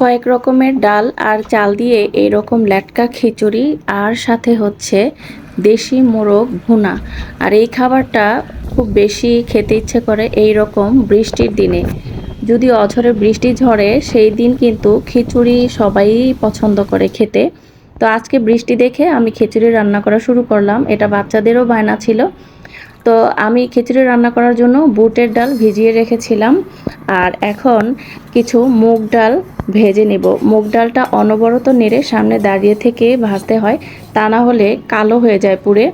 কয়েক রকমের ডাল আর চাল দিয়ে এরকম ল্যাটকা খিচুড়ি, আর সাথে হচ্ছে দেশি মোরগ ভুনা। আর এই খাবারটা খুব বেশি খেতে ইচ্ছে করে এই রকম বৃষ্টির দিনে। যদি অঝরে বৃষ্টি ঝরে, সেই দিন কিন্তু খিচুড়ি সবাই পছন্দ করে খেতে। তো আজকে বৃষ্টি দেখে আমি খিচুড়ি রান্না করা শুরু করলাম। এটা বাচ্চাদেরও বায়না ছিল। তো আমি খিচুড়ি রান্না করার জন্য বুটের ডাল ভিজিয়ে রেখেছিলাম, আর এখন কিছু মুগ ডাল ভেজে নেব। মুগ ডালটা অনবরত নেড়ে সামনে দাঁড়িয়ে থেকে ভাজতে হয়, তা না হলে কালো হয়ে যায় পুড়ে।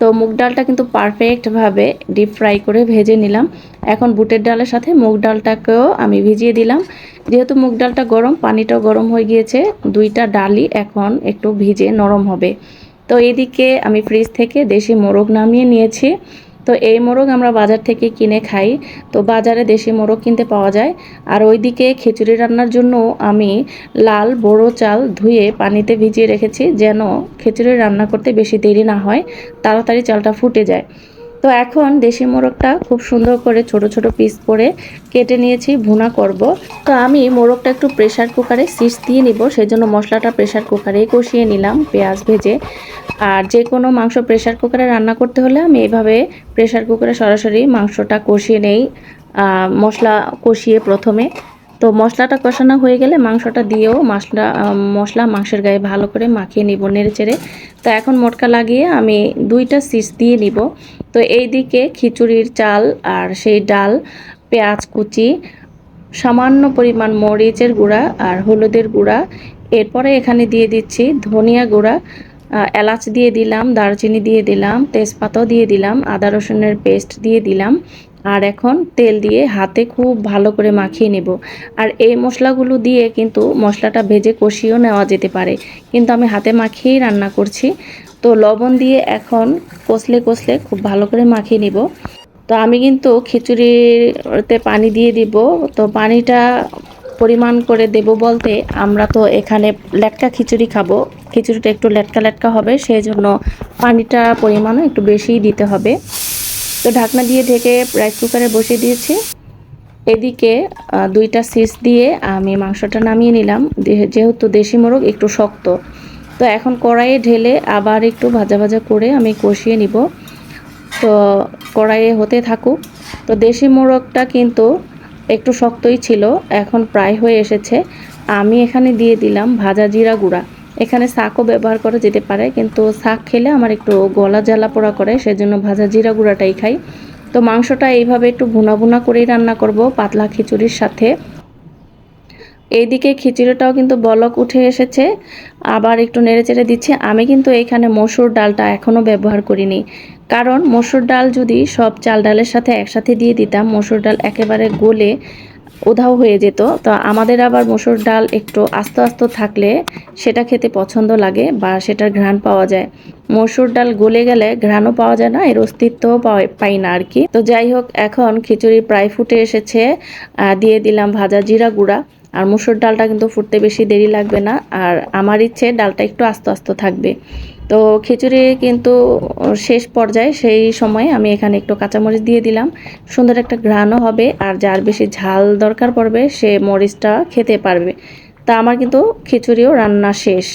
তো মুগ ডালটা কিন্তু পারফেক্টভাবে ডিপ ফ্রাই করে ভেজে নিলাম। এখন বুটের ডালের সাথে মুগ ডালটাকেও আমি ভিজিয়ে দিলাম। যেহেতু মুগ ডালটা গরম, পানিটাও গরম হয়ে গিয়েছে, দুইটা ডালই এখন একটু ভিজে নরম হবে। তো এদিকে আমি ফ্রিজ থেকে দেশি মোরগ নামিয়ে নিয়েছি। তো এই মোরগ আমরা বাজার থেকে কিনে খাই। তো বাজারে দেশি মোরগ কিনতে পাওয়া যায়। আর ওইদিকে খিচুড়ি রান্নার জন্য আমি লাল বড়ো চাল ধুয়ে পানিতে ভিজিয়ে রেখেছি যেন খিচুড়ি রান্না করতে বেশি দেরি না হয়, তাড়াতাড়ি চালটা ফুটে যায়। তো এখন দেশি মোরগটা খুব সুন্দর করে ছোট ছোট পিস করে কেটে নিয়েছি, ভুনা করব। তো আমি মোরগটা একটু প্রেশার কুকারে সিস দিয়ে নিব সেই জন্য মশলাটা প্রেশার কুকারে কষিয়ে নিলাম পেঁয়াজ ভেজে। আর যে কোনো মাংস প্রেশার কুকারে রান্না করতে হলে আমি এইভাবে প্রেশার কুকারে সরাসরি মাংসটা কষিয়ে নেই মশলা কষিয়ে প্রথমে। তো মশলাটা কষানো হয়ে গেলে মাংসটা দিয়েও মশলা মশলা মাংসের গায়ে ভালো করে মাখিয়ে নিব নেড়ে চেড়ে। তো এখন মোটকা লাগিয়ে আমি দুইটা সিস দিয়ে নিব। তো এই দিকে খিচুড়ির চাল আর সেই ডাল, পেঁয়াজ কুচি, সামান্য পরিমাণ মরিচের গুঁড়া আর হলুদের গুঁড়া। এরপরে এখানে দিয়ে দিচ্ছি ধনিয়া গুঁড়া। এলাচ দিয়ে দিলাম, দারচিনি দিয়ে দিলাম, তেজপাতাও দিয়ে দিলাম, আদা রসুনের পেস্ট দিয়ে দিলাম, আর এখন তেল দিয়ে হাতে খুব ভালো করে মাখিয়ে নেব। আর এই মশলাগুলো দিয়ে কিন্তু মশলাটা ভেজে কষিয়েও নেওয়া যেতে পারে। কিন্তু আমি হাতে মাখিয়েই রান্না করছি। তো লবণ দিয়ে এখন কষলে কষলে খুব ভালো করে মাখিয়ে নিব। তো আমি কিন্তু খিচুড়িতে পানি দিয়ে দিব। তো পানিটা পরিমাণ করে দেব বলতে আমরা তো এখানে লেটকা খিচুড়ি খাব। খিচুড়িটা একটু লেটকা লেটকা হবে সেই জন্য পানিটা পরিমাণও একটু বেশিই দিতে হবে। তো ঢাকনা দিয়ে ঢেকে রাইস কুকারে বসিয়ে দিয়েছি। এদিকে দুইটা সিস দিয়ে আমি মাংসটা নামিয়ে নিলাম। যেহেতু দেশি মোরগ, একটু শক্ত। তো এখন কড়াইয়ে ঢেলে আবার একটু ভাজা ভাজা করে আমি কষিয়ে নিব। তো কড়াইয়ে হতে থাকুক। তো দেশি মোরগটা কিন্তু একটু শক্তই ছিল, এখন প্রায় হয়ে এসেছে। আমি এখানে দিয়ে দিলাম ভাজা জিরা গুঁড়া। এখানে শাকও ব্যবহার করা যেতে পারে, কিন্তু শাক খেলে আমার একটু গলা জ্বালা পোড়া করে, সেজন্য ভাজা জিরা গুঁড়াটাই খাই। তো মাংসটা এইভাবে একটু ভুনা ভুনা করেই রান্না করব পাতলা খিচুড়ির সাথে। এইদিকে খিচুড়িটাও কিন্তু বলক উঠে এসেছে, আবার একটু নেড়ে চেড়ে দিচ্ছে। আমি কিন্তু এইখানে মসুর ডালটা এখনও ব্যবহার করিনি, কারণ মসুর ডাল যদি সব চাল ডালের সাথে একসাথে দিয়ে দিতাম, মসুর ডাল একেবারে গলে উধাও হয়ে যেত। তো আমাদের আবার মসুর ডাল একটু আস্তে আস্তে থাকলে সেটা খেতে পছন্দ লাগে বা সেটার ঘ্রাণ পাওয়া যায়। মসুর ডাল গলে গেলে ঘ্রাণও পাওয়া যায় না, এর অস্তিত্বও পাই না আর কি। তো যাই হোক, এখন খিচুড়ি প্রায় ফুটে এসেছে। দিয়ে দিলাম ভাজা জিরা গুঁড়া। আর মুসুর ডালটা কিন্তু ফুটতে বেশি দেরি লাগবে না। আর আমার ইচ্ছে ডালটা একটু আস্ত আস্ত থাকবে। তো খিচুড়ি কিন্তু শেষ পর্যায়ে সেই সময় আমি এখানে একটু কাঁচামরিচ দিয়ে দিলাম। সুন্দর একটা ঘ্রাণও হবে আর যার বেশি ঝাল দরকার পড়বে সে মরিচটা খেতে পারবে। তা আমার কিন্তু খিচুড়িও রান্না শেষ।